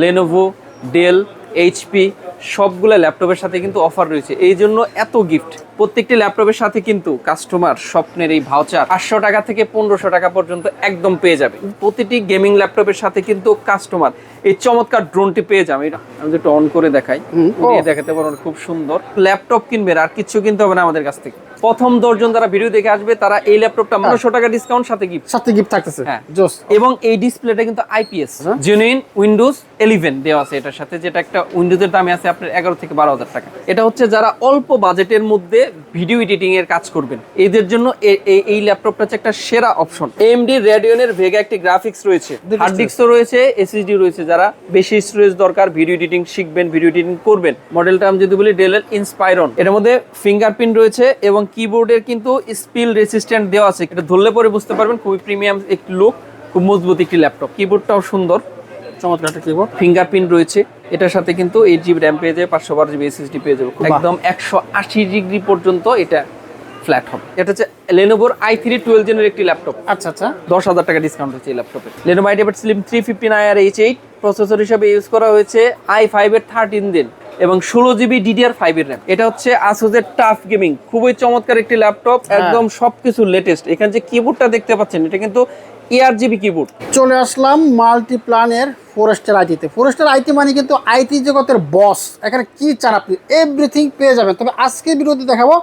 Lenovo Dell HP সবগুলো ল্যাপটপের সাথে কিন্তু অফার রয়েছে। এই জন্য এত গিফট প্রত্যেকটি ল্যাপটপের সাথে কিন্তু কাস্টমার স্বপ্নের এই ভাউচার পাঁচশো টাকা থেকে পনেরোশো টাকা পর্যন্ত একদম পেয়ে যাবে। প্রতিটি গেমিং ল্যাপটপের সাথে কিন্তু কাস্টমার এই চমৎকার ড্রোনটি পেয়ে যাবে। এটা আমি যেটা অন করে দেখাই। দেখাতে পারব খুব সুন্দর। ল্যাপটপ কিনবে আর কিছু কিনতে হবে না আমাদের কাছ থেকে। প্রথম দশজন যারা ভিডিও দেখে আসবে তারা এই ল্যাপটপটা পনেরোশো টাকা ডিসকাউন্ট সাথে গিফট সাথে গিফট থাকতেছে। হ্যাঁ। এবং এই ডিসপ্লেটা কিন্তু আইপিএস। জেনুইন উইন্ডোজ ইলেভেন দেওয়া আছে এটার সাথে যেটা একটা উইন্ডোজের দামে আছে আপনার এগারো থেকে বারো হাজার টাকা। এটা হচ্ছে যারা অল্প বাজেটের মধ্যে ভিডিও এডিটিং এর কাজ করবেন। এদের জন্য এই ল্যাপটপটা হচ্ছে একটা সেরা অপশন এমডি রেডিয়নের ভেগা একটি গ্রাফিক্স রয়েছে। হার্ড ডিস্কও রয়েছে এসএসডি রয়েছে যারা। বেশি স্টোরেজ দরকার ভিডিও এডিটিং শিখবেন ভিডিও এডিটিং করবেন। মডেলটা আমি যদি বলি ডেলের ইন্সপাইরন এর মধ্যে ফিঙ্গারপ্রিন্ট রয়েছে এবং কিবোর্ডের কিন্তু স্পিল রেসিস্ট্যান্ট দেওয়া আছে। এটা ধরলে পরে বুঝতে পারবেন খুবই প্রিমিয়াম একটি লুক খুব মজবুত একটি ল্যাপটপ কিবোর্ডটাও সুন্দর। চমৎকার একটা কিবোর্ড ফিঙ্গারপ্রিন্ট রয়েছে। এটার সাথে কিন্তু এইট জিবি র্যাম পেয়ে যাবে পাঁচশো বারো জিবি এসএসডি পেয়ে যাবে। একদম একশো আশি ডিগ্রি পর্যন্ত এটা ফ্ল্যাট হবে। এটা হচ্ছে লেনোভোর আই থ্রি টুয়েলভ জেনের একটি ল্যাপটপ আচ্ছা আচ্ছা। দশ হাজার টাকা ডিসকাউন্ট হচ্ছে এই ল্যাপটপে Lenovo IdeaPad Slim three fifteen IR H eight processor হিসাবে ইউজ করা হয়েছে আই ফাইভের থার্টিন দিন এবং ষোলো জিবি ডিডিআর ফাইভের র্যাম এটা হচ্ছে আসুসের টাফ গেমিং খুবই চমৎকার একটি ল্যাপটপ। একদম সবকিছু লেটেস্ট এখানে যে কিবোর্ডটা দেখতে পাচ্ছেন এটা কিন্তু এয়ার জিবি কিবোর্ড চলে আসলাম মাল্টিপ্লানের ফরেস্টের আইটিতে ফরেস্টের আইটি মানে কিন্তু আইটি জগতের বস এখানে কি চান আপনি? এভরিথিং পেয়ে যাবেন। তবে আজকে বিরতি দেখাবো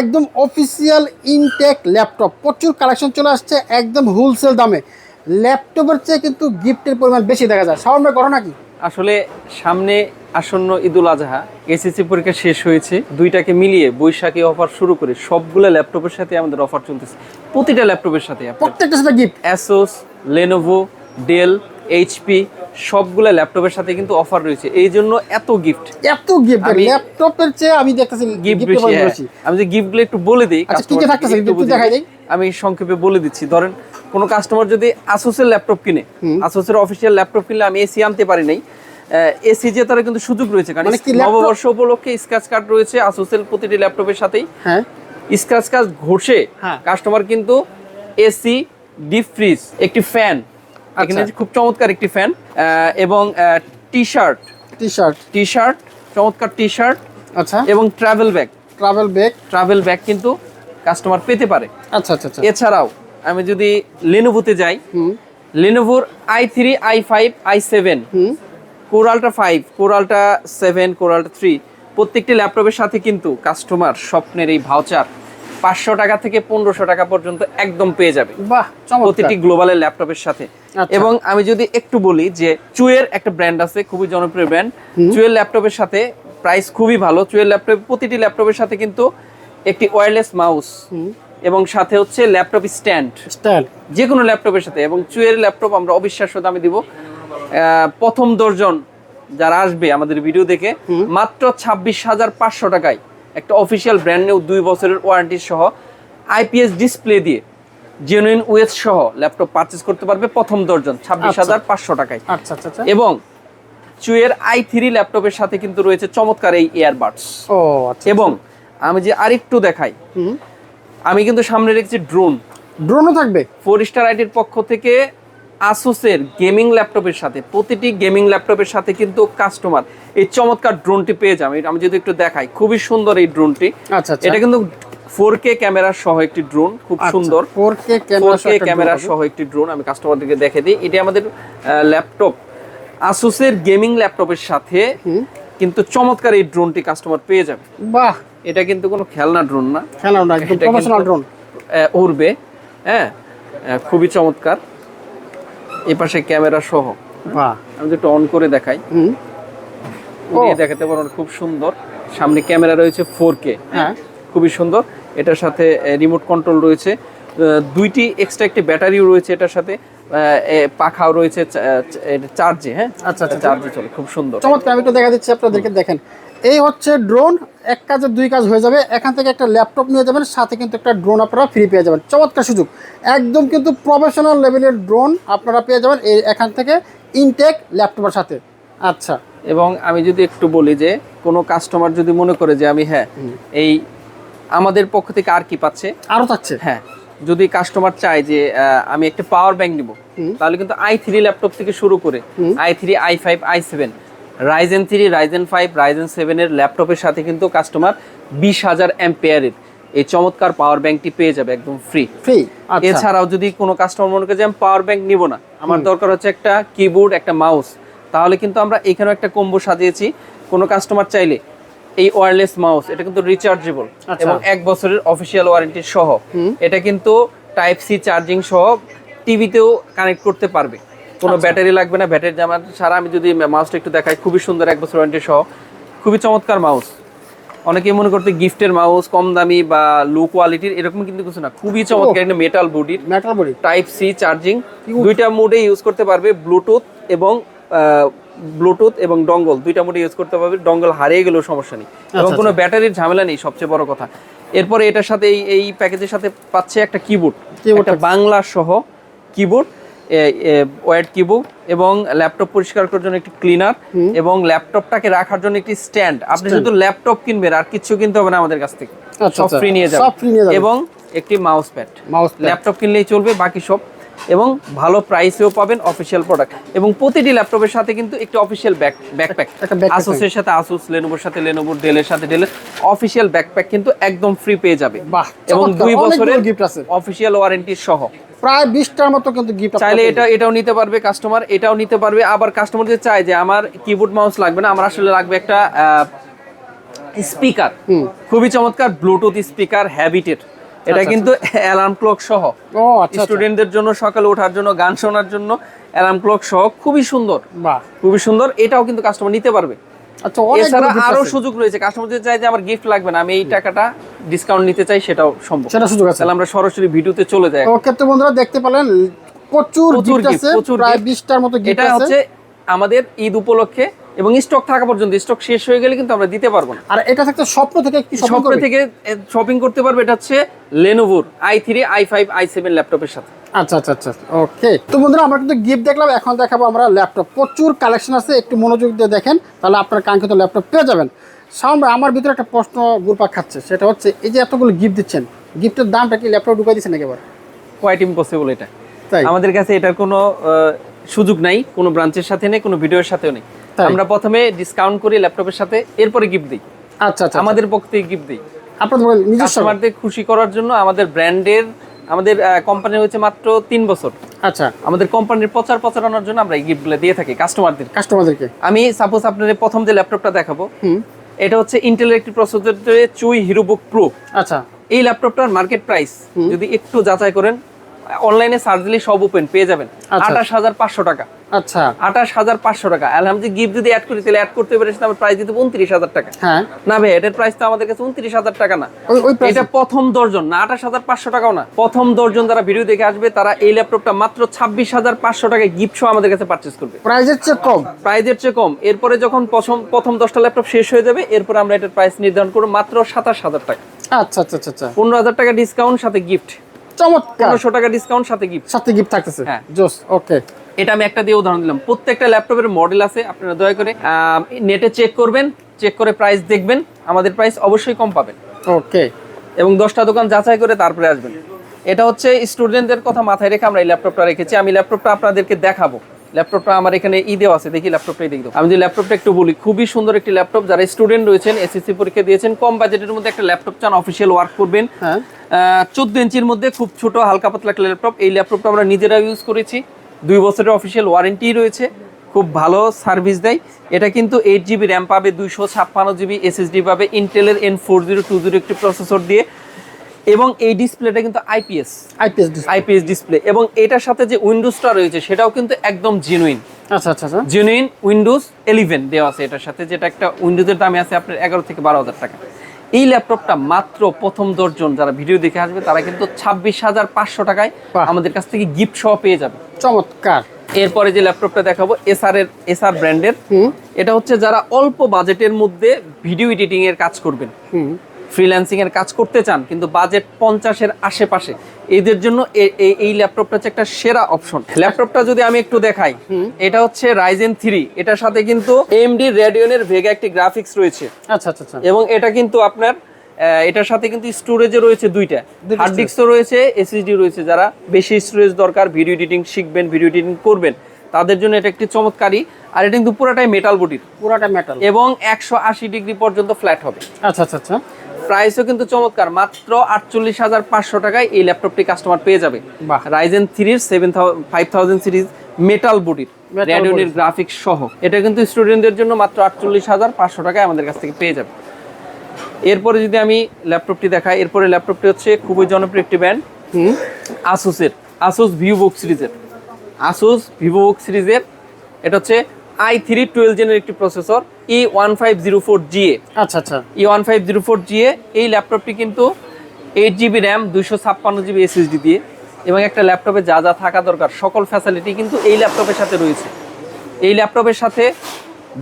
একদম অফিসিয়াল ইনটেক ল্যাপটপ প্রচুর কালেকশন চলে আসছে একদম হোলসেল দামে। ল্যাপটপের চেয়ে কিন্তু গিফটের পরিমাণ বেশি দেখা যায়। সামান্য ঘটনা কি আসলে সামনে আসন্ন ঈদুল আজহা এসএসসি পরীক্ষা শেষ হয়েছে। দুইটাকে মিলিয়ে বৈশাখী অফার শুরু করে সবগুলো ল্যাপটপের সাথে আমাদের অফার চলতেছে। প্রতিটা ল্যাপটপের সাথে প্রত্যেকটা সাথে gift Asus Lenovo Dell HP সবগুলো ল্যাপটপের সাথে কিন্তু অফার রয়েছে। এই জন্য এত গিফট এত গিফট ল্যাপটপের চেয়ে আমি দেখতেছি গিফট বেশি হ্যাঁ। বেশি। আমি যে গিফটগুলো একটু বলে দিই আচ্ছা, কি কি থাকতেছে? একটু দেখাই। দিই। আমি সংক্ষেপে বলে দিচ্ছি। ধরেন কোনো কাস্টমার যদি আসুসের ল্যাপটপ কিনে আসুসের অফিসিয়াল ল্যাপটপ কিনলে আমি এসি আনতে পারি নাই। এসি যে তারা কিন্তু সুযোগ রয়েছে কারণ মানে নববর্ষ উপলক্ষে স্ক্র্যাচ কার্ড রয়েছে আসুসের প্রতিটি ল্যাপটপের সাথেই। হ্যাঁ। স্ক্র্যাচ কার্ড ঘষে হ্যাঁ। কাস্টমার কিন্তু এসি ডিপ ফ্রিজ একটি ফ্যান এখানে আচ্ছা। খুব চমৎকার একটি ফ্যান এবং T shirt T shirt T shirt চমৎকার টি শার্ট আচ্ছা। এবং travel bag travel bag travel bag কিন্তু কাস্টমার পেতে পারে। আচ্ছা আচ্ছা আচ্ছা। এছাড়াও আমি যদি লেনোভোতে যাই লেনোভোর I three I five I seven কোরালটা five কোরালটা সেভেন কোরালটা থ্রি প্রত্যেকটি ল্যাপটপের সাথে কিন্তু কাস্টমার স্বপ্নের এই ভাউচার পাঁচশো টাকা থেকে পনেরোশো টাকা পর্যন্ত একদম পেয়ে যাবে। বাহ প্রতিটি গ্লোবালের ল্যাপটপের সাথে। আচ্ছা। এবং আমি যদি একটু বলি যে চুয়ের একটা ব্র্যান্ড আছে খুবই জনপ্রিয় ব্র্যান্ড চুয়ের ল্যাপটপের সাথে প্রাইস খুবই ভালো। চুয়ের ল্যাপটপ প্রতিটি ল্যাপটপের সাথে কিন্তু একটি ওয়্যারলেস মাউস। এবং সাথে হচ্ছে ল্যাপটপ স্ট্যান্ড স্টাইল যে কোনো ল্যাপটপের সাথে। এবং চুয়ের ল্যাপটপ আমরা অবিশ্বাস্য দামে দিব। প্রথম দর্জন যারা আসবে আমাদের ভিডিও দেখে মাত্র ছাব্বিশ হাজার পাঁচশো টাকায় একটা অফিসিয়াল ব্র্যান্ড নিউ দুই বছরের ওয়ারেন্টি সহ আইপিএস ডিসপ্লে দিয়ে জেনুইন ওয়েস সহ ল্যাপটপ পারচেস করতে পারবে প্রথম দর্জন ছাব্বিশ হাজার পাঁচশো টাকায়। আচ্ছা আচ্ছা আচ্ছা। এবং চুয়ের আই থ্রি ল্যাপটপের সাথে কিন্তু রয়েছে চমৎকার এই আচ্ছা এবং আমি যে আরেকটু দেখাই আমি কিন্তু সামনে রেখেছি ড্রোন ড্রোনও থাকবে? ফোর স্টার আইটির পক্ষ থেকে আসুসের গেমিং ল্যাপটপের সাথে প্রতিটি গেমিং ল্যাপটপের সাথে কিন্তু কাস্টমার এই চমৎকার ড্রোনটি পেয়ে যাবে। আমি যদি একটু দেখাই খুবই সুন্দর এই ড্রোনটি আচ্ছা আচ্ছা। এটা কিন্তু ফোর কে ক্যামেরা সহ একটি ড্রোন খুব সুন্দর। 4K ফোর কে ক্যামেরা সহ একটি ড্রোন আমি কাস্টমারদেরকে দেখে দিই। এটা আমাদের ল্যাপটপ আসুসের গেমিং ল্যাপটপের সাথে কিন্তু চমৎকার এই ড্রোনটি কাস্টমার পেয়ে যাবে। বাহ! এটা কিন্তু কোনো খেলনা ড্রোন না। খেলা না প্রফেশনাল ড্রোন উড়বে। হ্যাঁ খুবই চমৎকার। এই পাশে ক্যামেরা সহ। বাহ। আমি একটু অন করে দেখাই। হুম। উড়িয়ে দেখাতে পারবেন খুব সুন্দর। সামনে ক্যামেরা রয়েছে ফোর কে হ্যাঁ। খুবই সুন্দর। এটার সাথে রিমোট কন্ট্রোল রয়েছে। দুইটি এক্সট্রা একটি ব্যাটারিও রয়েছে এটার সাথে। পাখাও রয়েছে চার্জে হ্যাঁ? আচ্ছা, আচ্ছা। চার্জে চলে খুব সুন্দর। চমৎকার আমি একটু দেখা দিচ্ছি আপনাদেরকে দেখেন। এই হচ্ছে ড্রোন এক কাজে দুই কাজ হয়ে যাবে। এখান থেকে একটা ল্যাপটপ নিয়ে যাবেন সাথে কিন্তু একটা ড্রোন আপনারা ফ্রি পেয়ে যাবেন। চমৎকার সুযোগ। একদম কিন্তু প্রফেশনাল লেভেলের ড্রোন আপনারা পেয়ে যাবেন এই এখান থেকে ইনটেক ল্যাপটপের সাথে। আচ্ছা। এবং আমি যদি একটু বলি যে কোনো কাস্টমার যদি মনে করে যে আমি হ্যাঁ এই আমাদের পক্ষ থেকে আর কি পাচ্ছে? আরও পাচ্ছে? হ্যাঁ। যদি কাস্টমার চায় যে আমি একটা পাওয়ার ব্যাংক নিব তাহলে কিন্তু আই থ্রি ল্যাপটপ থেকে শুরু করে I three I five I seven Ryzen three Ryzen five Ryzen সেভেনের ল্যাপটপের সাথে কিন্তু কাস্টমার বিশ হাজার অ্যাম্পেয়ারের এই চমৎকার পাওয়ার ব্যাংকটি পেয়ে যাবে একদম ফ্রি ফ্রি আচ্ছা। এছাড়াও যদি কোনো কাস্টমার মনে করে যে আমি পাওয়ার ব্যাংক নিব না আমার দরকার হচ্ছে একটা কিবোর্ড একটা মাউস তাহলে কিন্তু আমরা এখানেও একটা কম্বো সাজিয়েছি। কোনো কাস্টমার চাইলে এই ওয়্যারলেস মাউস এটা কিন্তু রিচার্জেবল আচ্ছা। এবং এক বছরের অফিসিয়াল ওয়ারেন্টি সহ। এটা কিন্তু টাইপ সি চার্জিং সহ টিভিতেও কানেক্ট করতে পারবে। কোনো ব্যাটারি লাগবে না ব্যাটারি জামা ছাড়া আমি যদি মাউসটা একটু দেখাই খুবই সুন্দর এক বছর ওয়ারেন্টি সহ। খুবই চমৎকার মাউস অনেকেই মনে করতে গিফটের মাউস কম দামি বা লো কোয়ালিটির এরকম কিন্তু কিছু না। খুবই চমৎকার একটা মেটাল বডির metal body type C charging দুইটা মোডে ইউজ করতে পারবে ব্লুটুথ এবং ব্লুটুথ এবং ডঙ্গল দুইটা মোডে ইউজ করতে পারবে ডঙ্গল হারিয়ে গেলেও সমস্যা নেই। এবং কোনো ব্যাটারির ঝামেলা নেই সবচেয়ে বড় কথা। এরপরে এটার সাথে এই এই প্যাকেজের সাথে পাচ্ছে একটা কিবোর্ড একটা বাংলা সহ কিবোর্ড ওয়েট কিবোর্ড এবং ল্যাপটপ পরিষ্কার করার জন্য একটি ক্লিনার এবং ল্যাপটপটাকে রাখার জন্য একটি স্ট্যান্ড। আপনি শুধু ল্যাপটপ কিনবেন আর কিছু কিনতে হবে না আমাদের কাছ থেকে। আচ্ছা, সব আচ্ছা। ফ্রি নিয়ে যাবেন। নিয়ে যাবেন। এবং একটি মাউস প্যাড ল্যাপটপ কিনলেই চলবে বাকি সব। এবং ভালো প্রাইসেও পাবেন অফিসিয়াল প্রোডাক্ট এবং প্রতিটি ল্যাপটপের সাথে কিন্তু একটি অফিসিয়াল ব্যাক ব্যাকপ্যাক আসুসের সাথে আসুস লেনোভোর সাথে লেনোভোর ডেলের সাথে ডেলের অফিসিয়াল ব্যাকপ্যাক কিন্তু একদম ফ্রি পেয়ে যাবে। বাহ, এবং দুই বছরের। অফিসিয়াল ওয়ারেন্টি সহ। প্রায় বিশটার মতো কিন্তু গিফট চাইলে এটা এটাও নিতে পারবে কাস্টমার এটাও নিতে পারবে। আবার কাস্টমার যে চায় যে আমার কিবোর্ড মাউস লাগবে না আমার আসলে লাগবে একটা স্পিকার খুবই চমৎকার ব্লুটুথ স্পিকার হ্যাবিটেড এটা কিন্তু অ্যালার্ম ক্লক সহ। ও আচ্ছা আচ্ছা। স্টুডেন্টদের জন্য সকালে ওঠার জন্য গান শোনার জন্য অ্যালার্ম ক্লক সহ। খুবই সুন্দর। বাহ। খুবই সুন্দর। এটাও কিন্তু কাস্টমার নিতে পারবে। আচ্ছা এছাড়া আরও সুযোগ রয়েছে। কাস্টমার যদি চায় যে আমার গিফট লাগবে না আমি এই টাকাটা ডিসকাউন্ট নিতে চাই সেটাও সম্ভব। সেটা সুযোগ আছে। তাহলে আমরা সরাসরি ভিডিওতে চলে যাই। ওকে তো বন্ধুরা দেখতে পেলেন প্রচুর প্রচুর গিফট আছে প্রায় gift। বিশটার মতো গিফট এটা আছে। হচ্ছে আমাদের ঈদ উপলক্ষে এবং স্টক থাকা পর্যন্ত স্টক শেষ হয়ে গেলে কিন্তু আমরা দিতে পারব না। আর এটা থাকতে স্বপ্ন থেকে কি স্বপ্ন থেকে শপিং করতে পারবে এটা হচ্ছে লেনোভোর I three I five I seven ল্যাপটপের সাথে। আচ্ছা আচ্ছা আচ্ছা ওকে তো বন্ধুরা আমরা কিন্তু গিফট দেখলাম এখন দেখাবো আমরা ল্যাপটপ প্রচুর কালেকশন আছে একটু মনোযোগ দিয়ে দেখেন তাহলে আপনার কাঙ্ক্ষিত ল্যাপটপ পেয়ে যাবেন। সাউন্ড আমার ভিতরে একটা প্রশ্ন গুরপাক খাচ্ছে সেটা হচ্ছে এই যে এতগুলো গিফট দিচ্ছেন গিফটের দামটা কি ল্যাপটপ ঢুকাই দিচ্ছেন একেবারে কোয়াইট ইম্পসিবল এটা। তাই? আমাদের কাছে এটার কোনো সুযোগ নাই কোনো ব্রাঞ্চের সাথে নেই কোনো ভিডিওর সাথেও নেই? আমরা প্রথমে ডিসকাউন্ট করি ল্যাপটপের সাথে এরপরে গিফট দিই। আচ্ছা আচ্ছা আমাদের পক্ষ থেকে গিফট দিই। আপনাদের কাস্টমারদের খুশি করার জন্য আমাদের ব্র্যান্ডের আমাদের কোম্পানি হচ্ছে মাত্র তিন বছর। আচ্ছা। আমাদের কোম্পানির প্রচার প্রচারণার জন্য আমরা এই গিফটগুলো দিয়ে থাকি কাস্টমারদের কাস্টমারদেরকে আমি সাপোজ আপনাদের প্রথম যে ল্যাপটপটা দেখাবো হুম। এটা হচ্ছে ইন্টেলের একটি প্রসেসর চুই হিরোবুক প্রো আচ্ছা। এই ল্যাপটপটার মার্কেট প্রাইস যদি একটু যাচাই করেন অনলাইনে সার্চ দিলে সব ওপেন পেয়ে যাবেন। আচ্ছা। আঠাশ হাজার পাঁচশো টাকা। আচ্ছা। আঠাশ হাজার পাঁচশো টাকা। আলহামদুলিল্লাহ গিফট যদি অ্যাড করি তাহলে অ্যাড করতে পারে আমার প্রাইস দিতে উনত্রিশ হাজার টাকা। হ্যাঁ। না ভাই এটার প্রাইস তো আমাদের কাছে উনত্রিশ হাজার টাকা না। এটা প্রথম না আঠাশ হাজার পাঁচশো টাকাও না। প্রথম যারা ভিডিও দেখে আসবে তারা এই ল্যাপটপটা মাত্র ছাব্বিশ হাজার পাঁচশো টাকায় গিফট সহ আমাদের কাছে পারচেস করবে। প্রাইজের চেয়ে কম? প্রাইজের চেয়ে কম। এরপরে যখন প্রথম প্রথম দশটা ল্যাপটপ শেষ হয়ে যাবে এরপর আমরা এটার প্রাইস নির্ধারণ করব মাত্র সাতাশ হাজার টাকা। আচ্ছা আচ্ছা আচ্ছা আচ্ছা। পনেরো হাজার টাকা ডিসকাউন্ট সাথে গিফট চমৎকার। পনেরোশো টাকা ডিসকাউন্ট সাথে গিফট সাথে গিফট থাকতেছে। হ্যাঁ। জোস ওকে এটা আমি একটা দিয়ে উদাহরণ দিলাম। প্রত্যেকটা ল্যাপটপের মডেল আছে আপনারা দয়া করে নেটে চেক করবেন চেক করে প্রাইস দেখবেন আমাদের প্রাইস অবশ্যই কম পাবেন। ওকে এবং দশটা দোকান যাচাই করে তারপরে আসবেন। এটা হচ্ছে স্টুডেন্টদের কথা মাথায় রেখে আমরা এই ল্যাপটপটা রেখেছি। আমি ল্যাপটপটা আপনাদেরকে দেখাবো। ল্যাপটপটা আমার এখানে ঈদেও আছে দেখি ল্যাপটপটাই দেখি। আমি যদি ল্যাপটপটা একটু বলি খুবই সুন্দর একটি ল্যাপটপ। যারা স্টুডেন্ট রয়েছেন এসএসসি পরীক্ষা দিয়েছেন কম বাজেটের মধ্যে একটা ল্যাপটপ চান অফিসিয়াল ওয়ার্ক করবেন। হ্যাঁ। চোদ্দ ইঞ্চির মধ্যে খুব ছোট হালকা পাতলা একটা ল্যাপটপ। এই ল্যাপটপটা আমরা নিজেরা ইউজ করেছি। দুই বছরের অফিসিয়াল ওয়ারেন্টি রয়েছে। খুব ভালো সার্ভিস দেয়। এটা কিন্তু এইট জিবি র্যাম পাবে দুইশো ছাপ্পান্ন জিবি এসএসডি পাবে ইন্টেলের N four zero two zero একটি প্রসেসর দিয়ে। এবং এই ডিসপ্লেটা কিন্তু আইপিএস আইপিএস আইপিএস ডিসপ্লে এবং এটার সাথে যে উইন্ডোজটা রয়েছে সেটাও কিন্তু একদম জেনুইন আচ্ছা আচ্ছা আচ্ছা। জেনুইন উইন্ডোজ ইলেভেন দেওয়া আছে এটার সাথে যেটা একটা উইন্ডোজের দামে আছে আপনার এগারো থেকে বারো হাজার টাকা। এই ল্যাপটপটা মাত্র প্রথম দশজন যারা ভিডিও দেখে আসবে তারা কিন্তু ছাব্বিশ হাজার পাঁচশো টাকায় আমাদের কাছ থেকে গিফট সহ পেয়ে যাবে। চমৎকার। এরপরে যে ল্যাপটপটা দেখাবো এসআর এর এসআর ব্র্যান্ডের এটা হচ্ছে যারা অল্প বাজেটের মধ্যে ভিডিও এডিটিং এর কাজ করবেন। হুম ফ্রিল্যান্সিং এর কাজ করতে চান কিন্তু বাজেট পঞ্চাশের আশেপাশে এদের জন্য এই ল্যাপটপটা হচ্ছে একটা সেরা অপশন ল্যাপটপটা যদি আমি একটু দেখাই এটা হচ্ছে রাইজেন থ্রি এটার সাথে কিন্তু এমডি রেডিয়নের ভেগা একটি গ্রাফিক্স রয়েছে। আচ্ছা আচ্ছা আচ্ছা। এবং এটা কিন্তু আপনার এটার সাথে কিন্তু স্টোরেজে রয়েছে দুইটা। দুইটা হার্ড ডিস্কও রয়েছে এসএসডি রয়েছে যারা বেশি স্টোরেজ দরকার ভিডিও এডিটিং শিখবেন ভিডিও এডিটিং করবেন। তাদের জন্য এটা একটি চমৎকারী আর এটা কিন্তু পুরাটাই মেটাল বডির পুরাটা মেটাল এবং একশো আশি ডিগ্রি পর্যন্ত ফ্ল্যাট হবে। আচ্ছা আচ্ছা আচ্ছা। প্রাইসও কিন্তু চমৎকার। মাত্র আটচল্লিশ হাজার পাঁচশো টাকায় এই ল্যাপটপটি কাস্টমার পেয়ে যাবে। রাইজেন থ্রির seven five thousand series metal বডির র্যাডিওনির গ্রাফিক্স সহ। এটা কিন্তু স্টুডেন্টদের জন্য মাত্র আটচল্লিশ হাজার পাঁচশো টাকায় আমাদের কাছ থেকে পেয়ে যাবে। এরপরে যদি আমি ল্যাপটপটি দেখাই এরপরে ল্যাপটপটি হচ্ছে খুবই জনপ্রিয় একটি ব্র্যান্ড হুম। আসুসের আসুস ভিভো বুক সিরিজের আসুস ভিভো বুক সিরিজের এটা হচ্ছে আই থ্রি টুয়েলভ জেনের একটি processor E one five zero four GA আচ্ছা আচ্ছা। E one five zero four GA এই ল্যাপটপটি কিন্তু এইট জিবি র্যাম দুইশো ছাপ্পান্ন জিবি এসএসডি দিয়ে এবং একটা ল্যাপটপে যা যা থাকা দরকার সকল ফ্যাসিলিটি কিন্তু এই ল্যাপটপের সাথে রয়েছে। এই ল্যাপটপের সাথে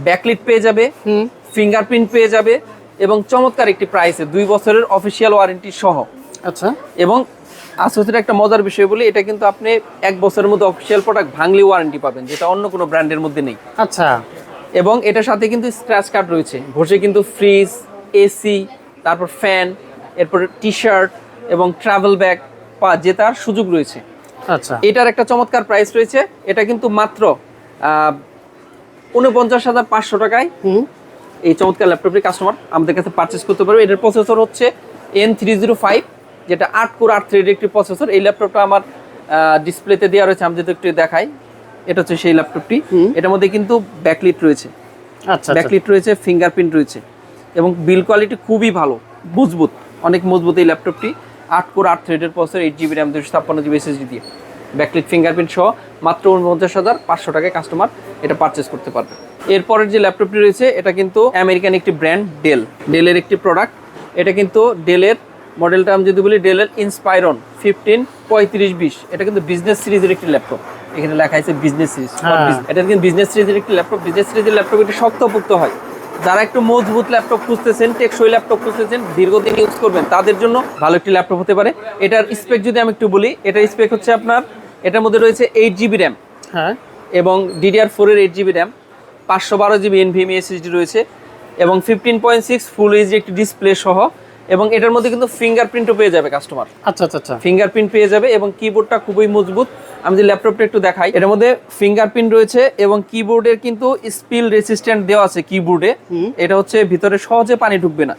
ব্যাকলিট পেয়ে যাবে হুম। ফিঙ্গারপ্রিন্ট পেয়ে যাবে এবং চমৎকার একটি প্রাইসে দুই বছরের অফিসিয়াল ওয়ারেন্টি সহ। আচ্ছা। এবং আসোসের একটা মজার বিষয় বলি এটা কিন্তু আপনি এক বছরের মধ্যে অফিসিয়াল প্রোডাক্ট ভাঙলে ওয়ারেন্টি পাবেন যেটা অন্য কোনো ব্র্যান্ডের মধ্যে নেই। আচ্ছা। এবং এটার সাথে কিন্তু স্ক্র্যাচ কার্ড রয়েছে ঘষে কিন্তু ফ্রিজ এসি তারপর ফ্যান এরপরে টি শার্ট এবং ট্রাভেল ব্যাগ পা জেতার সুযোগ রয়েছে। আচ্ছা। এটার একটা চমৎকার প্রাইস রয়েছে এটা কিন্তু মাত্র উনপঞ্চাশ হাজার পাঁচশো টাকায়। হুম। এই চমৎকার ল্যাপটপটি কাস্টমার আমাদের কাছে পারচেস করতে পারবে। এটার প্রসেসর হচ্ছে এন থ্রি জিরো ফাইভ যেটা আট কোর আট থ্রির একটি প্রসেসর এই ল্যাপটপটা আমার ডিসপ্লেতে দেওয়া রয়েছে আমি যদি একটু দেখাই এটা হচ্ছে সেই ল্যাপটপটি। এটার মধ্যে কিন্তু ব্যাকলিট রয়েছে। আচ্ছা আচ্ছা। ব্যাকলিট রয়েছে ফিঙ্গারপ্রিন্ট রয়েছে। এবং বিল কোয়ালিটি খুবই ভালো মজবুত অনেক মজবুত এই ল্যাপটপটি আট কোর আট থ্রেডের প্রসেসর এইট জিবি র্যাম দুশো ছাপ্পান্ন জিবি এসএসডি দিয়ে। ব্যাকলিট ফিঙ্গারপ্রিন্ট সহ মাত্র উনপঞ্চাশ হাজার পাঁচশো টাকায় কাস্টমার এটা পারচেস করতে পারবে। এরপরের যে ল্যাপটপটি রয়েছে এটা কিন্তু আমেরিকান একটি ব্র্যান্ড ডেল ডেলের একটি প্রোডাক্ট এটা কিন্তু ডেলের মডেলটা আমি যদি বলি ডেলের ইন্সপাইরন ফিফটিন পঁয়ত্রিশ বিশ। এটা কিন্তু বিজনেস সিরিজের একটি ল্যাপটপ এখানে লেখা আছে বিজনেস সিরিজ হ্যাঁ। এটা কিন্তু বিজনেস সিরিজের একটি ল্যাপটপ বিজনেস সিরিজের ল্যাপটপ একটু শক্তপোক্ত হয়। যারা একটু মজবুত ল্যাপটপ খুঁজতেছেন টেকসই ল্যাপটপ খুঁজতেছেন দীর্ঘদিন ইউজ করবেন তাদের জন্য ভালো একটি ল্যাপটপ হতে পারে। এটার স্পেক যদি আমি একটু বলি এটার স্পেক হচ্ছে আপনার এটার মধ্যে রয়েছে এইট জিবি র্যাম হ্যাঁ। এবং ডিডিআর ফোরের এইট জিবি র্যাম পাঁচশো বারো জিবি এনভিএমই এসএসডি রয়েছে এবং fifteen point six full HD একটি ডিসপ্লে সহ এবং এটার মধ্যে কিন্তু ফিঙ্গারপ্রিন্টও পেয়ে যাবে কাস্টমার আচ্ছা আচ্ছা আচ্ছা। ফিঙ্গারপ্রিন্ট পেয়ে যাবে এবং কিবোর্ডটা খুবই মজবুত। আমি যে ল্যাপটপটা একটু দেখাই এটার মধ্যে ফিঙ্গারপ্রিন্ট রয়েছে এবং কিবোর্ডের কিন্তু স্পিল রেসিস্ট্যান্ট দেওয়া আছে কিবোর্ডে। এটা হচ্ছে ভিতরে সহজে পানি ঢুকবে না।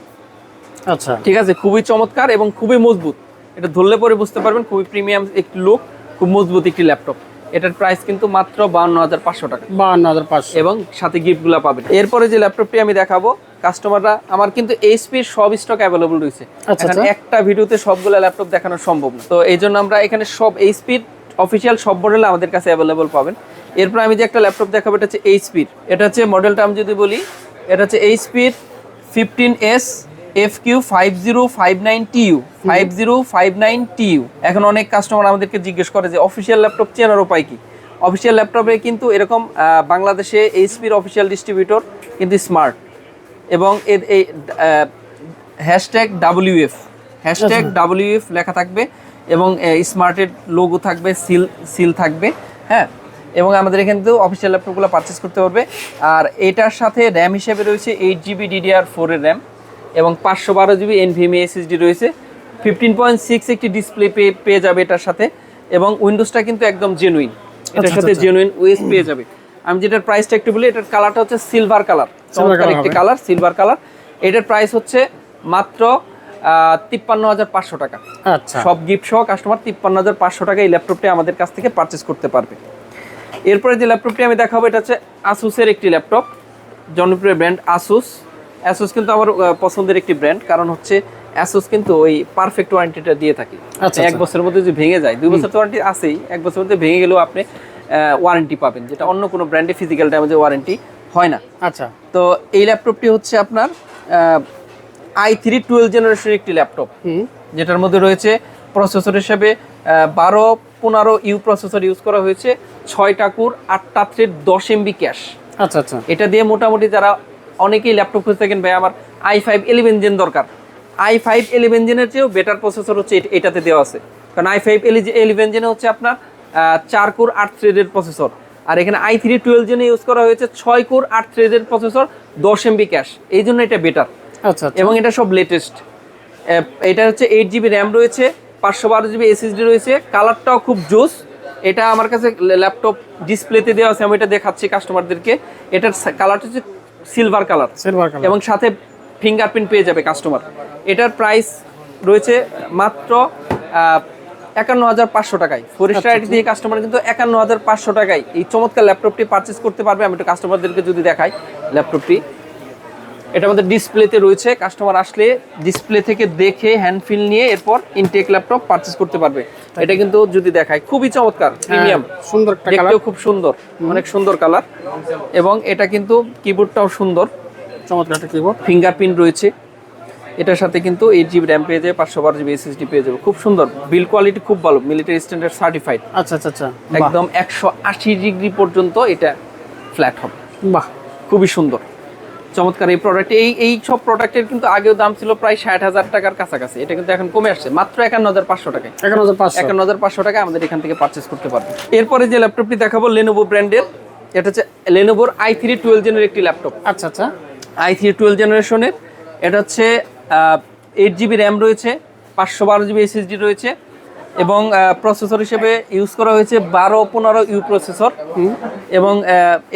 আচ্ছা। ঠিক আছে? খুবই চমৎকার এবং খুবই মজবুত। এটা ধরলে পরে বুঝতে পারবেন খুবই প্রিমিয়াম একটি লুক খুব মজবুত একটি ল্যাপটপ এটার প্রাইস কিন্তু মাত্র বাউন্ন হাজার পাঁচশো টাকা। বাহান্ন হাজার পাঁচশো। এবং সাথে গিফটগুলো পাবেন। এরপরে যে ল্যাপটপটি আমি দেখাবো কাস্টমাররা আমার কিন্তু এইচপির সব স্টক অ্যাভেলেবল রয়েছে। আচ্ছা, আচ্ছা। একটা ভিডিওতে সবগুলো ল্যাপটপ দেখানো সম্ভব না। তো এই জন্য আমরা এখানে সব এইচপির অফিসিয়াল সব মডেল আমাদের কাছে অ্যাভেলেবল পাবেন। এরপর আমি যে একটা ল্যাপটপ দেখাবো এটা হচ্ছে এইচপির এটা হচ্ছে মডেলটা আমি যদি বলি এটা হচ্ছে এইচপির fifteen S F Q five zero five nine TU five zero five nine TU এখন অনেক কাস্টমার আমাদেরকে জিজ্ঞেস করে যে অফিসিয়াল ল্যাপটপ চেনার উপায় কি? অফিসিয়াল ল্যাপটপে কিন্তু এরকম বাংলাদেশে এইচপির অফিসিয়াল ডিস্ট্রিবিউটর কিন্তু স্মার্ট এবং এর এই হ্যাশট্যাগ ডাব্লিউএফ হ্যাশট্যাগ ডাব্লিউএফ লেখা থাকবে এবং স্মার্টের লোগো থাকবে সিল সিল থাকবে হ্যাঁ? এবং আমাদের এখানে কিন্তু অফিসিয়াল ল্যাপটপগুলো পারচেস করতে পারবে। আর এটার সাথে র্যাম হিসেবে রয়েছে এইট জিবি ডিডিআর ফোরের র্যাম এবং পাঁচশো বারো জিবি এনভিএমই এসএসডি রয়েছে। ফিফটিন পয়েন্ট সিক্স একটি ডিসপ্লে পেয়ে পেয়ে যাবে এটার সাথে। এবং উইন্ডোজটা কিন্তু একদম জেনুইন এটার আচ্ছা, সাথে আচ্ছা। জেনুইন ওয়েস পেয়ে যাবে। আমি যেটার প্রাইসটা একটু বলি এটার কালারটা হচ্ছে সিলভার কালার চমৎকার একটি কালার সিলভার কালার এটার প্রাইস হচ্ছে মাত্র তিপ্পান্ন হাজার পাঁচশো টাকা। আচ্ছা। সব গিফট সহ কাস্টমার তিপ্পান্ন হাজার পাঁচশো টাকা এই ল্যাপটপটি আমাদের কাছ থেকে পারচেস করতে পারবে। এরপরে যে ল্যাপটপটি আমি দেখাবো এটা হচ্ছে আসুসের একটি ল্যাপটপ জনপ্রিয় ব্র্যান্ড আসুস অ্যাসুস কিন্তু আমার পছন্দের একটি ব্র্যান্ড কারণ হচ্ছে অ্যাসোস কিন্তু ওই পারফেক্ট ওয়ারেন্টিটা দিয়ে থাকে। আচ্ছা, এক আচ্ছা। বছরের মধ্যে যদি ভেঙে যায় দুই বছর তো ওয়ারেন্টি আছেই এক বছরের মধ্যে ভেঙে গেলেও আপনি ওয়ারেন্টি পাবেন যেটা অন্য কোনো ব্র্যান্ডে ফিজিক্যাল ড্যামেজে ওয়ারেন্টি হয় না। আচ্ছা। তো এই ল্যাপটপটি হচ্ছে আপনার আই থ্রি টুয়েলভ জেনারেশনের একটি ল্যাপটপ যেটার মধ্যে রয়েছে প্রসেসর হিসেবে বারো পনেরো ইউ প্রসেসর ইউজ করা হয়েছে ছয় টাকুর আটটা থ্রেড দশ এমবি ক্যাশ আচ্ছা আচ্ছা। এটা দিয়ে মোটামুটি যারা অনেকেই ল্যাপটপ খুঁজে থাকেন ভাই আমার আই ফাইভ ইলেভেন জেন দরকার। আই ফাইভ ইলেভেন জেনের চেয়েও বেটার প্রসেসর হচ্ছে এট- এটাতে দেওয়া আছে। কারণ আই ফাইভ ইলেভেন জেনে হচ্ছে আপনার চার কোর আট থ্রেডের প্রসেসর আর এখানে আই থ্রি টুয়েলভ জেনে ইউজ করা হয়েছে ছয় কোর আট থ্রেডের প্রসেসর দশ এমবি ক্যাশ এই জন্য এটা বেটার আচ্ছা আচ্ছা। এবং এটা সব লেটেস্ট এটা হচ্ছে এইট জিবি র্যাম রয়েছে পাঁচশো বারো জিবি এসএসডি রয়েছে। কালারটাও খুব জোস। এটা আমার কাছে ল্যাপটপ ডিসপ্লেতে দেওয়া আছে আমি এটা দেখাচ্ছি কাস্টমারদেরকে এটার কালারটা হচ্ছে সিলভার কালার সিলভার কালার এবং সাথে ফিঙ্গারপ্রিন্ট পেয়ে যাবে কাস্টমার এটার প্রাইস রয়েছে মাত্র একান্ন হাজার পাঁচশো টাকায়। ফোরেস্টার আইডি দিয়ে কাস্টমার কিন্তু একান্ন হাজার পাঁচশো টাকায়। এই চমৎকার ল্যাপটপটি পারচেস করতে পারবে আমি একটু কাস্টমারদেরকে যদি দেখাই। ল্যাপটপটি এটা আমাদের ডিসপ্লেতে রয়েছে। কাস্টমার আসলে ডিসপ্লে থেকে দেখে হ্যান্ড ফিল নিয়ে এরপর ইনটেক ল্যাপটপ পারচেস করতে পারবে। এটা কিন্তু যদি দেখায় খুবই চমৎকার প্রিমিয়াম সুন্দর একটা দেখতেও খুব সুন্দর অনেক সুন্দর কালার এবং এটা কিন্তু কিবোর্ডটাও সুন্দর। চমৎকার একটা কিবোর্ড ফিঙ্গারপ্রিন্ট রয়েছে। এটার সাথে কিন্তু এইট জিবি র্যাম পেয়ে যাবে পাঁচশো বারো জিবি এসএসডি পেয়ে যাবে। খুব সুন্দর। বিল কোয়ালিটি খুব ভালো মিলিটারি স্ট্যান্ডার্ড সার্টিফাইড আচ্ছা আচ্ছা আচ্ছা। একদম একশো আশি ডিগ্রি পর্যন্ত এটা ফ্ল্যাট হবে। বাহ। খুবই সুন্দর। চমৎকার এই প্রোডাক্ট এই এই সব প্রোডাক্টের কিন্তু আগেও দাম ছিল প্রায় ষাট হাজার টাকার কাছাকাছি। এটা কিন্তু এখন কমে আসছে মাত্র একান্ন হাজার পাঁচশো টাকায়। এগারো হাজার পাঁচশো। একান্ন হাজার পাঁচশো টাকা আমাদের এখান থেকে পারচেস করতে পারবে। এরপরে যে ল্যাপটপটি দেখাবো লেনোভো ব্র্যান্ডের এটা হচ্ছে লেনোভোর আই থ্রি টুয়েলভ জেনের একটি ল্যাপটপ আচ্ছা আচ্ছা। আই থ্রি টুয়েলভ জেনারেশনের এটা হচ্ছে এইট জিবি র্যাম রয়েছে পাঁচশো বারো জিবি এসএসডি রয়েছে এবং প্রসেসর হিসেবে ইউজ করা হয়েছে বারো পনেরো ইউ প্রসেসর এবং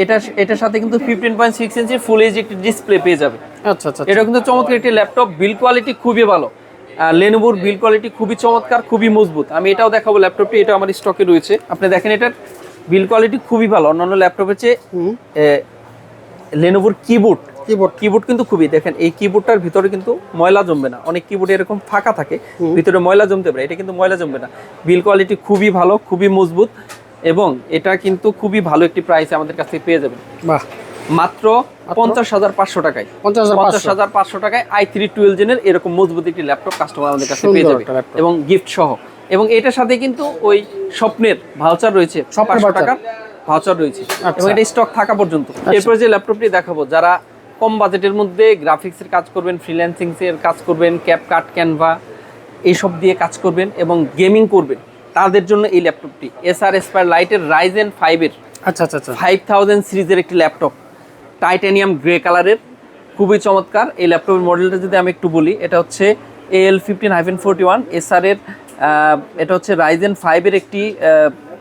এটা এটার সাথে কিন্তু fifteen point six inch full H একটি ডিসপ্লে পেয়ে যাবে। আচ্ছা আচ্ছা এটা কিন্তু চমৎকার একটি ল্যাপটপ বিল কোয়ালিটি খুবই ভালো। লেনোভোর বিল কোয়ালিটি খুবই চমৎকার খুবই মজবুত। আমি এটাও দেখাবো ল্যাপটপটি এটা আমার স্টকে রয়েছে। আপনি দেখেন এটার বিল কোয়ালিটি খুবই ভালো। অন্যান্য ল্যাপটপের চেয়ে লেনোভোর কিবোর্ড কিবোর্ড কিবোর্ড কিন্তু খুবই দেখেন এই কিবোর্ডটার ভিতরে কিন্তু ময়লা জমবে না। অনেক কিবোর্ড এরকম ফাঁকা থাকে ভিতরে ময়লা জমতে পারে। এটা কিন্তু ময়লা জমবে না। বিল কোয়ালিটি খুবই ভালো খুবই মজবুত এবং এটা কিন্তু খুবই ভালো একটি প্রাইসে আমাদের কাছ থেকে পেয়ে যাবেন। বাহ। মাত্র পঞ্চাশ হাজার পাঁচশো টাকায়। পঞ্চাশ হাজার পাঁচশো। টাকায় আই থ্রি টুয়েলভ জেনের এরকম মজবুত একটি ল্যাপটপ কাস্টমার আমাদের কাছে পেয়ে যাবে এবং গিফট সহ। এবং এটার সাথে কিন্তু ওই স্বপ্নের ভাউচার রয়েছে পাঁচশো টাকার ভাউচার রয়েছে। আচ্ছা। এবং এটা স্টক থাকা পর্যন্ত। এরপরে যে ল্যাপটপটি দেখাবো যারা কম বাজেটের মধ্যে গ্রাফিক্সের কাজ করবেন ফ্রিল্যান্সিংসের কাজ করবেন ক্যাপ কাট ক্যানভা এইসব দিয়ে কাজ করবেন এবং গেমিং করবেন। তাদের জন্য এই ল্যাপটপটি এস আর এসপায়ার লাইটের রাইজেন ফাইভের আচ্ছা আচ্ছা আচ্ছা। ফাইভ থাউজেন্ড সিরিজের একটি ল্যাপটপ টাইটানিয়াম গ্রে কালারের খুবই চমৎকার। এই ল্যাপটপের মডেলটা যদি আমি একটু বলি এটা হচ্ছে A L fifteen hyphen forty one এসআরের এটা হচ্ছে রাইজেন ফাইভের একটি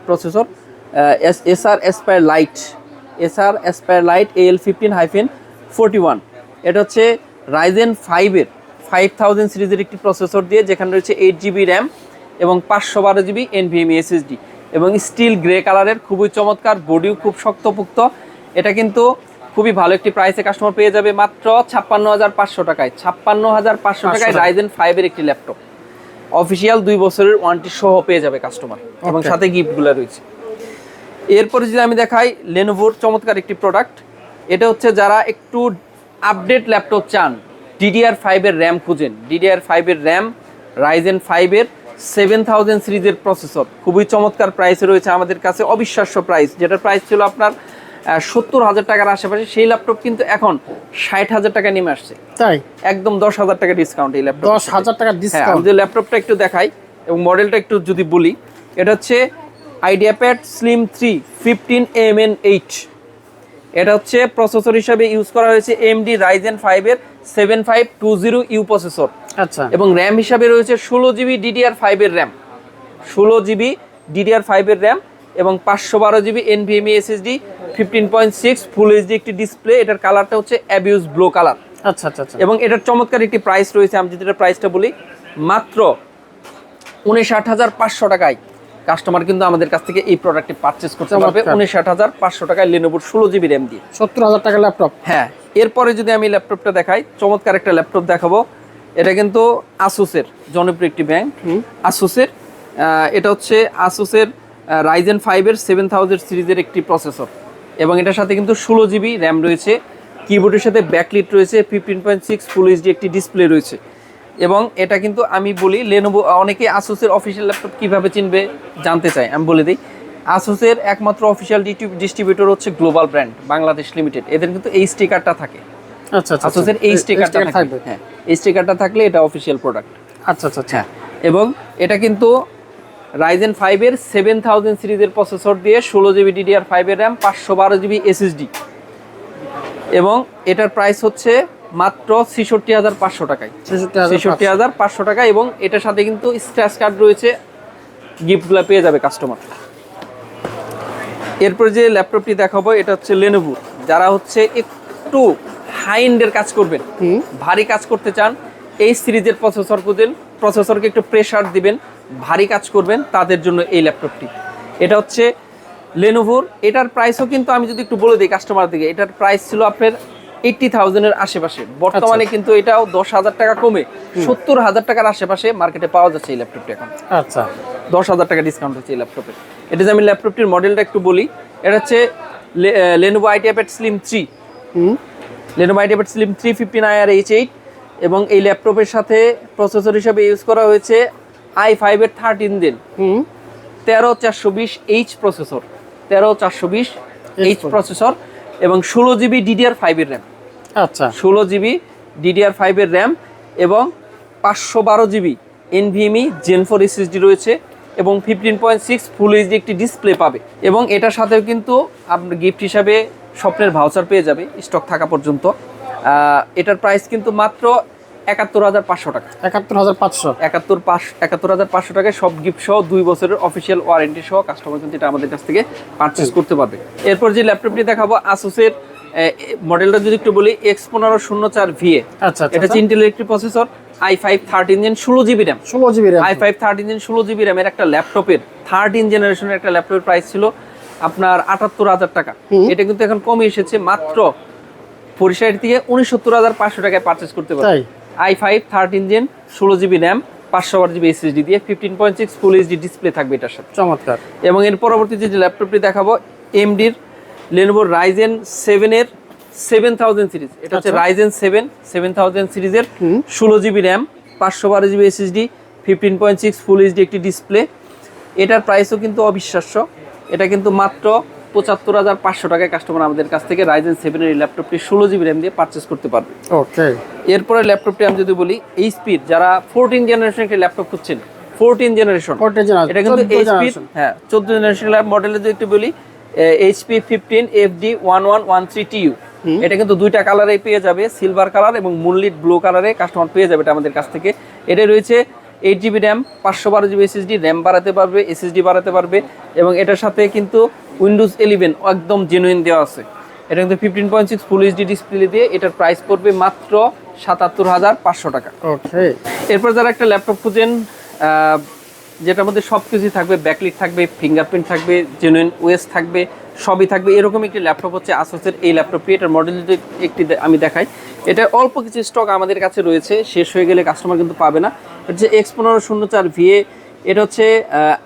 processor S S Acer Aspire Lite S Acer Aspire Lite A L fifteen hyphen forty one এটা হচ্ছে রাইজেন ফাইভের ফাইভ থাউজেন্ড সিরিজের একটি প্রসেসর দিয়ে যেখানে রয়েছে এইট জিবি র্যাম এবং পাঁচশো বারো জিবি এনভিএমই এসএসডি এবং স্টিল গ্রে কালারের খুবই চমৎকার বডিও খুব শক্তপুক্ত। এটা কিন্তু খুবই ভালো একটি প্রাইসে কাস্টমার পেয়ে যাবে মাত্র ছাপ্পান্ন হাজার পাঁচশো টাকায়। ছাপ্পান্ন হাজার পাঁচশো টাকায় টাকা। রাইজেন ফাইভের একটি ল্যাপটপ অফিসিয়াল দুই বছরের ওয়ারেন্টি সহ পেয়ে যাবে কাস্টমার এবং সাথে গিফটগুলো রয়েছে। এরপরে যদি আমি দেখাই লেনোভোর চমৎকার একটি প্রোডাক্ট এটা হচ্ছে যারা একটু আপডেট ল্যাপটপ চান ডিডিআর ফাইভের র্যাম খুঁজেন। ডিডিআর ফাইভের র্যাম রাইজেন ফাইভের সেভেন থাউজেন্ড সিরিজের প্রসেসর খুবই চমৎকার প্রাইসে রয়েছে আমাদের কাছে অবিশ্বাস্য প্রাইস যেটার প্রাইস ছিল আপনার সত্তর হাজার টাকার আশেপাশে সেই ল্যাপটপ কিন্তু এখন ষাট হাজার টাকা নেমে আসছে। তাই? একদম দশ হাজার টাকা ডিসকাউন্ট এই ল্যাপটপ দশ হাজার টাকা হ্যাঁ ডিসকাউন্ট যদি ল্যাপটপটা একটু দেখাই এবং মডেলটা একটু যদি বলি এটা হচ্ছে IdeaPad Slim three fifteen M N eight এটা হচ্ছে প্রসেসর হিসাবে ইউজ করা হয়েছে এমডি রাইজেন ফাইভের seven five two zero U processor আচ্ছা। এবং র্যাম হিসাবে রয়েছে ষোলো জিবি ডিডিআর ফাইভের র্যাম ষোলো জিবি ডিডিআর ফাইভের র্যাম এবং পাঁচশো বারো GB NVMe SSD fifteen point six full HD একটি ডিসপ্লে এটার কালারটা হচ্ছে অ্যাবিউজ ব্লু কালার আচ্ছা আচ্ছা আচ্ছা। এবং এটার চমৎকার একটি প্রাইস রয়েছে আমি যদি প্রাইসটা বলি মাত্র উনষাট হাজার পাঁচশো টাকায়। কাস্টমার কিন্তু আমাদের কাছ থেকে এই প্রোডাক্টটি পারচেস করতে পারবে। উনষাট হাজার পাঁচশো টাকায় লেনোভোর ষোলো জিবি র্যাম দিয়ে। সত্তর হাজার টাকা ল্যাপটপ হ্যাঁ এরপরে যদি আমি ল্যাপটপটা দেখাই চমৎকার একটা ল্যাপটপ দেখাবো। এটা কিন্তু আসুসের জনপ্রিয় একটি ব্যাংক আসুসের এটা হচ্ছে আসুসের রাইজেন ফাইভের সেভেন থাউজেন্ড সিরিজের একটি প্রসেসর এবং এটার সাথে কিন্তু ষোলো জিবি র্যাম রয়েছে। কিবোর্ডের সাথে ব্যাকলিট রয়েছে fifteen point six full HD একটি ডিসপ্লে রয়েছে। এবং এটা কিন্তু আমি বলি লেনোভো অনেকে আসুসের অফিসিয়াল ল্যাপটপ কীভাবে চিনবে জানতে চাই আমি বলে দিই। আসুসের একমাত্র অফিসিয়াল ডিস্ট্রিবিউটর হচ্ছে গ্লোবাল ব্র্যান্ড বাংলাদেশ লিমিটেড এদের কিন্তু এই স্টিকারটা থাকে। আচ্ছা আচ্ছা আসুসের এই স্টিকারটা থাকবে থাকবে। হ্যাঁ এই স্টিকারটা থাকলে এটা অফিসিয়াল প্রোডাক্ট আচ্ছা আচ্ছা আচ্ছা। হ্যাঁ এবং এটা কিন্তু রাইজেন ফাইভের সেভেন থাউজেন্ড সিরিজের প্রসেসর দিয়ে ষোলো জিবি ডিডিআর ফাইভের র্যাম পাঁচশো বারো জিবি এসএসডি এবং এটার প্রাইস হচ্ছে মাত্র ছেষট্টি হাজার পাঁচশো টাকায়। ছেষট্টি হাজার পাঁচশো। টাকা এবং এটার সাথে কিন্তু স্ক্র্যাচ কার্ড রয়েছে গিফটগুলো পেয়ে যাবে কাস্টমার এরপর যে ল্যাপটপটি দেখাবো এটা হচ্ছে লেনোভো যারা হচ্ছে একটু হাই এন্ডের কাজ করবেন ভারী কাজ করতে চান এই সিরিজের প্রসেসর খুঁজেন প্রসেসরকে একটু প্রেসার দিবেন ভারী কাজ করবেন তাদের জন্য এই ল্যাপটপটি এটা হচ্ছে লেনোভোর এটার প্রাইসও কিন্তু আমি যদি একটু বলে দিই কাস্টমার দিকে এটার প্রাইস ছিল আপনার এইটটি থাউজেন্ডের আশেপাশে। বর্তমানে কিন্তু এটাও দশ হাজার টাকা কমে সত্তর হাজার টাকার আশেপাশে মার্কেটে পাওয়া যাচ্ছে এই ল্যাপটপটি এখন। আচ্ছা। দশ হাজার টাকা ডিসকাউন্ট হচ্ছে এই ল্যাপটপে। এটা যে আমি ল্যাপটপটির মডেলটা একটু বলি এটা হচ্ছে Lenovo IdeaPad Slim three Lenovo IdeaPad Slim three fifty nine R H eight এবং এই ল্যাপটপের সাথে প্রসেসর হিসাবে ইউজ করা হয়েছে আই ফাইভের থার্টিন দিন হুম। তেরো চারশো বিশ এইচ প্রসেসর তেরো চারশো বিশ এইচ প্রসেসর এবং ষোলো জিবি ডিডিআর ফাইভের র্যাম আচ্ছা। ষোলো জিবি ডিডিআর ফাইভের র্যাম এবং পাঁচশো বারো GB NVMe gen four SSD রয়েছে এবং fifteen point six full HD একটি ডিসপ্লে পাবে। এবং এটার সাথেও কিন্তু আপনার গিফট হিসাবে স্বপ্নের ভাউচার পেয়ে যাবে স্টক থাকা পর্যন্ত। এটার প্রাইস কিন্তু মাত্র একাত্তর হাজার পাঁচশো টাকা। একাত্তর হাজার পাঁচশো। একাত্তর পাঁচ একাত্তর হাজার পাঁচশো টাকায় সব গিফট সহ দুই বছরের অফিসিয়াল ওয়ারেন্টি সহ কাস্টমার কিন্তু এটা আমাদের কাছ থেকে পারচেস করতে পারবে। এরপর যে ল্যাপটপটি দেখাবো আসুসের মডেলটা যদি একটু বলি এক্স পনেরো শূন্য চার ভিএ আচ্ছা এটা হচ্ছে ইন্টেলের একটি processor I five thirteen gen ষোলো জিবি র্যাম ষোলো GB RAM I five thirteen gen ষোলো জিবি র্যামের একটা ল্যাপটপের থার্টিন জেনারেশনের একটা ল্যাপটপের প্রাইস ছিল আপনার আটাত্তর হাজার টাকা। এটা কিন্তু এখন কমে এসেছে মাত্র পরিষেবার থেকে উনসত্তর হাজার পাঁচশো টাকায় পারচেস করতে তাই? আই ফাইভ থার্ড ইঞ্জিন ষোলো জিবি র্যাম পাঁচশো আট জিবি এসএসডি দিয়ে fifteen point six full HD display থাকবে এটার সাথে। চমৎকার। এবং এর পরবর্তীতে যে ল্যাপটপটি দেখাবো এমডির লেনোভো রাইজেন সেভেনের সেভেন থাউজেন্ড সিরিজ এটা হচ্ছে। রাইজেন সেভেন সেভেন থাউজেন্ড সিরিজের ষোলো জিবি র্যাম পাঁচশো বারো GB SSD fifteen point six full HD একটি ডিসপ্লে এটার প্রাইসও কিন্তু অবিশ্বাস্য। এটা কিন্তু মাত্র পঁচাত্তর হাজার পাঁচশো টাকায় কাস্টমার আমাদের কাছ থেকে রাইজেন সেভেনের এই ল্যাপটপটি ষোলো জিবি র্যাম দিয়ে পারচেস করতে পারবে। ওকে এরপরে ল্যাপটপটি আমি যদি বলি এইচপির যারা ফোরটিন জেনারেশন একটি ল্যাপটপ খুঁজছেন ফোরটিন জেনারেশন এটা কিন্তু হ্যাঁ চোদ্দ জেনারেশন মডেলের যদি একটু বলি HP fifteen FD one one one three T U এটা কিন্তু দুইটা কালারে পেয়ে যাবে সিলভার কালার এবং মুনলিট ব্লু কালারে কাস্টমার পেয়ে যাবে এটা আমাদের কাছ থেকে। এটা রয়েছে এইট জিবি র্যাম পাঁচশো বারো জিবি এসএসডি র্যাম বাড়াতে পারবে এসএসডি বাড়াতে পারবে এবং এটার সাথে কিন্তু উইন্ডোজ ইলেভেন একদম জেনুইন দেওয়া আছে। এটা কিন্তু fifteen point six full HD display দিয়ে এটার প্রাইস পড়বে মাত্র সাতাত্তর হাজার পাঁচশো টাকা। ওকে এরপর যারা একটা ল্যাপটপ খুঁজেন যেটার মধ্যে সব কিছুই থাকবে ব্যাকলিট থাকবে ফিঙ্গারপ্রিন্ট থাকবে জেনুইন ওয়েস থাকবে সবই থাকবে। এরকম একটি ল্যাপটপ হচ্ছে আসোসের এই ল্যাপটপটি এটার মডেল একটি আমি দেখাই। এটা অল্প কিছু স্টক আমাদের কাছে রয়েছে। শেষ হয়ে গেলে কাস্টমার কিন্তু পাবে না। এটা হচ্ছে এক্স পনেরো শূন্য চার ভিএ এটা হচ্ছে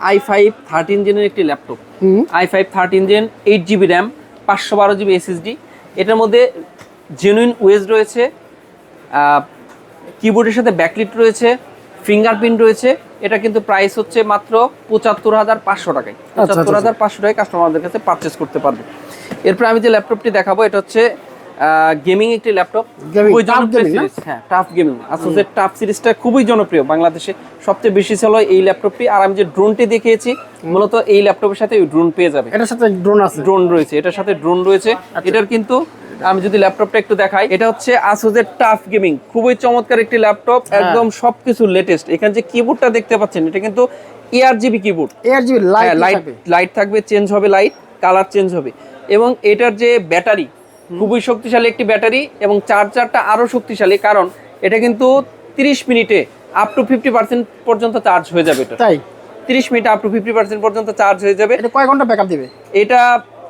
আই ফাইভ থার্টিন জেনের একটি laptop. I five thirteen engine eight GB RAM পাঁচশো বারো জিবি এসএসডি এটার মধ্যে জেনুইন ওয়েজ রয়েছে। কিবোর্ডের সাথে ব্যাকলিট রয়েছে। ফিঙ্গারপ্রিন্ট রয়েছে। এটা কিন্তু প্রাইস হচ্ছে মাত্র পঁচাত্তর হাজার পাঁচশো টাকায়। আচ্ছা, পঁচাত্তর হাজার পাঁচশো টাকায় কাস্টমারদের কাছে পারচেস করতে পারবে। এরপরে আমি যে ল্যাপটপটি দেখাবো এটা হচ্ছে গেমিং একটি ল্যাপটপ খুবই জনপ্রিয় সিরিজ হ্যাঁ টাফ গেমিং আসলে টাফ সিরিজটা খুবই জনপ্রিয় বাংলাদেশে। সবচেয়ে বেশি সেল হয় এই ল্যাপটপটি আর আমি যে ড্রোনটি দেখিয়েছি মূলত এই ল্যাপটপের সাথে ওই ড্রোন পেয়ে যাবে। এটার সাথে ড্রোন আছে। ড্রোন রয়েছে এটার সাথে ড্রোন রয়েছে। আচ্ছা। এটার কিন্তু আমি যদি ল্যাপটপটা একটু দেখাই এটা হচ্ছে আসুসের টাফ গেমিং খুবই চমৎকার একটি ল্যাপটপ। একদম সবকিছু লেটেস্ট এখানে যে কিবোর্ডটা দেখতে পাচ্ছেন এটা কিন্তু RGB keyboard RGB light light থাকবে। চেঞ্জ হবে লাইট কালার চেঞ্জ হবে। এবং এটার যে ব্যাটারি খুবই শক্তিশালী একটি ব্যাটারি এবং চার্জারটা আরও শক্তিশালী কারণ এটা কিন্তু 30 মিনিটে আপ টু ফিফটি পার্সেন্ট পর্যন্ত চার্জ হয়ে যাবে এটা। তাই? তিরিশ মিনিটে আপ টু ফিফটি পার্সেন্ট পর্যন্ত চার্জ হয়ে যাবে। এটা কয় ঘণ্টা ব্যাকআপ দিবে? এটা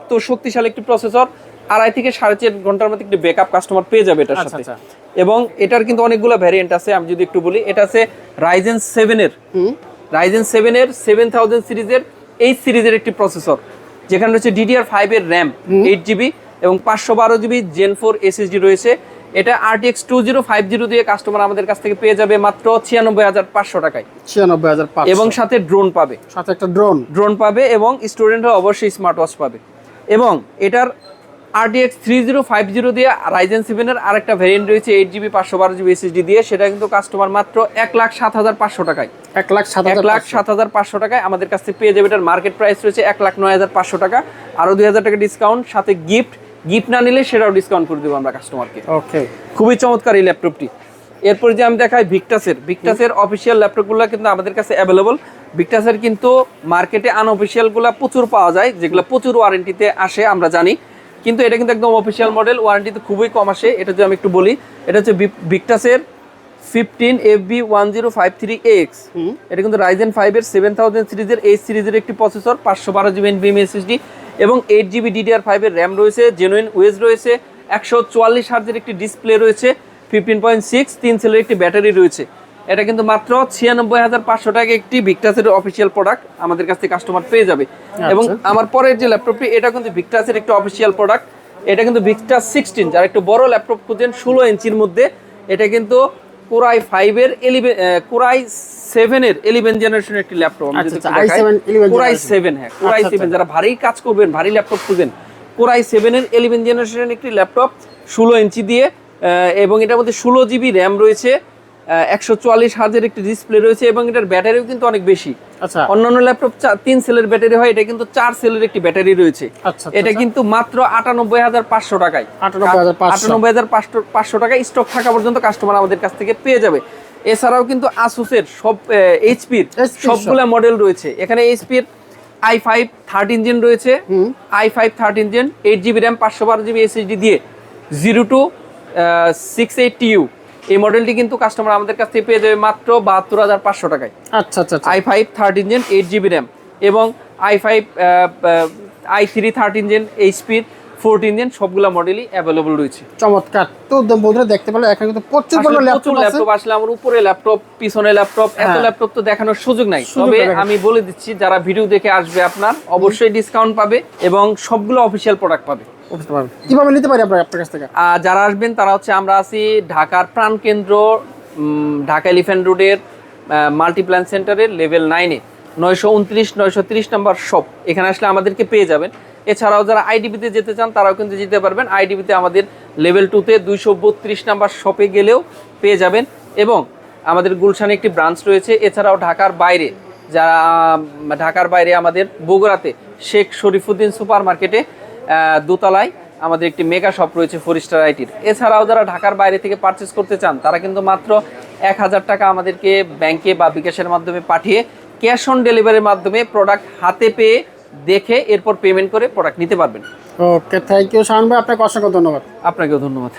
তো শক্তিশালী একটি প্রসেসর আড়াই থেকে সাড়ে চার ঘণ্টার মধ্যে একটি ব্যাকআপ কাস্টমার পেয়ে যাবে এটার আচ্ছা, সাথে। আচ্ছা। এবং এটার কিন্তু অনেকগুলো ভ্যারিয়েন্ট আছে আমি যদি একটু বলি এটা আছে রাইজেন সেভেনের রাইজেন সেভেনের সেভেন থাউজেন্ড সিরিজের এই সিরিজের একটি প্রসেসর যেখানে রয়েছে ডিডিআর ফাইভের র্যাম এইট জিবি এবং পাঁচশো বারো জিবি জেন ফোর এসএসডি রয়েছে। এটা RTX two zero five zero দিয়ে কাস্টমার আমাদের কাছ থেকে পেয়ে যাবে মাত্র ছিয়ানব্বই হাজার পাঁচশো টাকায়। ছিয়ানব্বই হাজার এবং সাথে ড্রোন পাবে। সাথে একটা ড্রোন ড্রোন পাবে এবং স্টুডেন্টরা অবশ্যই স্মার্ট ওয়াচ পাবে। এবং এটার RTX three zero five zero দিয়ে রাইজেন সেভেনের আরেকটা ভ্যারিয়েন্ট রয়েছে এইট জিবি পাঁচশো বারো জিবি এসএসডি দিয়ে। সেটা কিন্তু কাস্টমার মাত্র এক লাখ সাত হাজার পাঁচশো টাকায়। এক লাখ সাত এক লাখ সাত হাজার পাঁচশো টাকায় আমাদের কাছ থেকে পেয়ে যাবে। এটার মার্কেট প্রাইস রয়েছে এক লাখ নয় হাজার পাঁচশো টাকা। আরও দুই হাজার টাকা ডিসকাউন্ট সাথে গিফট গিফট না নিলে সেটাও ডিসকাউন্ট করে দেবো আমরা কাস্টমারকে ওকে খুবই চমৎকার এই ল্যাপটপটি। এরপর যে আমি দেখাই ভিক্টাসের ভিক্টাসের অফিসিয়াল ল্যাপটপগুলো কিন্তু আমাদের কাছে অ্যাভেলেবল ভিক্টাসের কিন্তু মার্কেটে আনঅফিসিয়ালগুলো প্রচুর পাওয়া যায় যেগুলো প্রচুর ওয়ারেন্টিতে আসে আমরা জানি। কিন্তু এটা কিন্তু একদম অফিসিয়াল মডেল ওয়ারেন্টিতে খুবই কম আসে এটা যদি আমি একটু বলি। এটা হচ্ছে ভিক্টাসের fifteen F B one zero five three X এটা কিন্তু রাইজেন ফাইভের সেভেন থাউজেন্ড সিরিজের এই সিরিজের একটি প্রসেসর পাঁচশো বারো জিবি এনবিএম এসএসডি এবং এইট জিবি ডিডিআর ফাইভের র্যাম রয়েছে জেনুইন ওয়েজ রয়েছে একশো চুয়াল্লিশ হার্জের একটি ডিসপ্লে রয়েছে ফিফটিন পয়েন্ট সিক্স তিন সেলের একটি ব্যাটারি রয়েছে। এটা কিন্তু মাত্র ছিয়ানব্বই হাজার পাঁচশো টাকা একটি ভিক্টাসের অফিসিয়াল প্রোডাক্ট আমাদের কাছ থেকে কাস্টমার পেয়ে যাবে। এবং আমার পরের যে ল্যাপটপটি এটা কিন্তু ভিক্টাসের একটি অফিসিয়াল প্রোডাক্ট এটা কিন্তু ভিক্টাস সিক্সটিন যারা একটু বড় ল্যাপটপ খুঁজেন ষোলো ইঞ্চির মধ্যে। এটা কিন্তু কোরাই ফাইভের এলিভেন কোরাই সেভেনের এলিভেন জেনারেশন একটি ল্যাপটপ আচ্ছা, আচ্ছা, i7 11 কোরাই সেভেন হ্যাঁ কোরাই আচ্ছা, সেভেন যারা ভারী কাজ করবেন ভারী ল্যাপটপ খুঁজেন কোরাই সেভেনের এলিভেন জেনারেশন একটি ল্যাপটপ ষোলো ইঞ্চি দিয়ে আহ, এবং এটার মধ্যে ষোলো জিবি র্যাম রয়েছে। একশো চুয়াল্লিশ হাজার একটি ডিসপ্লে রয়েছে এবং এটার ব্যাটারিও কিন্তু অনেক বেশি। আচ্ছা। অন্যান্য ল্যাপটপ তিন সেলের ব্যাটারি হয় এটা কিন্তু চার সেলের একটি ব্যাটারি রয়েছে। আচ্ছা, এটা আচ্ছা। কিন্তু মাত্র আটানব্বই হাজার পাঁচশো টাকায়। আটানব্বই হাজার পাঁচশো। টাকা স্টক থাকা পর্যন্ত কাস্টমার আমাদের কাছ থেকে পেয়ে যাবে। এছাড়াও কিন্তু আসুসের সব এইচপির সবগুলা মডেল রয়েছে। এখানে এইচপির আই ফাইভ থার্টিন জেন রয়েছে। I five thirteen gen eight GB RAM পাঁচশো বারো জিবি এসএসডি দিয়ে জিরো টু সিক্স এইট টিউ এই মডেলটি কিন্তু কাস্টমার আমাদের কাছ থেকে পেয়ে যাবে মাত্র বাহাত্তর হাজার পাঁচশো টাকায়। আচ্ছা আচ্ছা I five thirteen engine eight GB RAM এবং I five I three thirteen gen এইচপির fourteen gen সবগুলা মডেলই অ্যাভেলেবল রয়েছে। চমৎকার। তো বন্ধুরা দেখতে পেলে এখানে কিন্তু প্রচুর প্রচুর ল্যাপটপ আছে। ল্যাপটপ আসলে আমার উপরে ল্যাপটপ পিছনে ল্যাপটপ এত। ল্যাপটপ তো দেখানোর সুযোগ নাই। তবে আমি বলে দিচ্ছি যারা ভিডিও দেখে আসবে আপনার অবশ্যই ডিসকাউন্ট পাবে এবং সবগুলো অফিসিয়াল প্রোডাক্ট পাবে। কীভাবে নিতে পারি আপনার কাছ থেকে? যারা আসবেন, তারা হচ্ছে আমরা আছি ঢাকার প্রাণকেন্দ্র ঢাকা এলিফ্যান্ট রোডের মাল্টিপ্ল্যান সেন্টারের লেভেল নাইনে নয়শো উনত্রিশ, নয়শো তিরিশ নাম্বার শপ এখানে আসলে আমাদেরকে পেয়ে যাবেন। এছাড়াও যারা আইডিবিতে যেতে চান, তারাও কিন্তু যেতে পারবেন। আইডিবিতে আমাদের লেভেল টুতে দুইশো বত্রিশ নাম্বার শপে গেলেও পেয়ে যাবেন। এবং আমাদের গুলশানে একটি ব্রাঞ্চ রয়েছে। এছাড়াও ঢাকার বাইরে, যারা ঢাকার বাইরে আমাদের বগুড়াতে শেখ শরীফুদ্দিন সুপার মার্কেটে দোতলায় আমাদের একটি মেগা শপ রয়েছে ফোর স্টার আইটির এছাড়াও যারা ঢাকার বাইরে থেকে পারচেস করতে চান তারা কিন্তু মাত্র এক হাজার টাকা আমাদেরকে ব্যাংকে বা বিকাশের মাধ্যমে পাঠিয়ে ক্যাশ অন ডেলিভারির মাধ্যমে প্রোডাক্ট হাতে পেয়ে দেখে এরপর পেমেন্ট করে প্রোডাক্ট নিতে পারবেন। ওকে থ্যাংক ইউ শাহান ভাই আপনাকে অসংখ্য ধন্যবাদ। আপনাকেও ধন্যবাদ।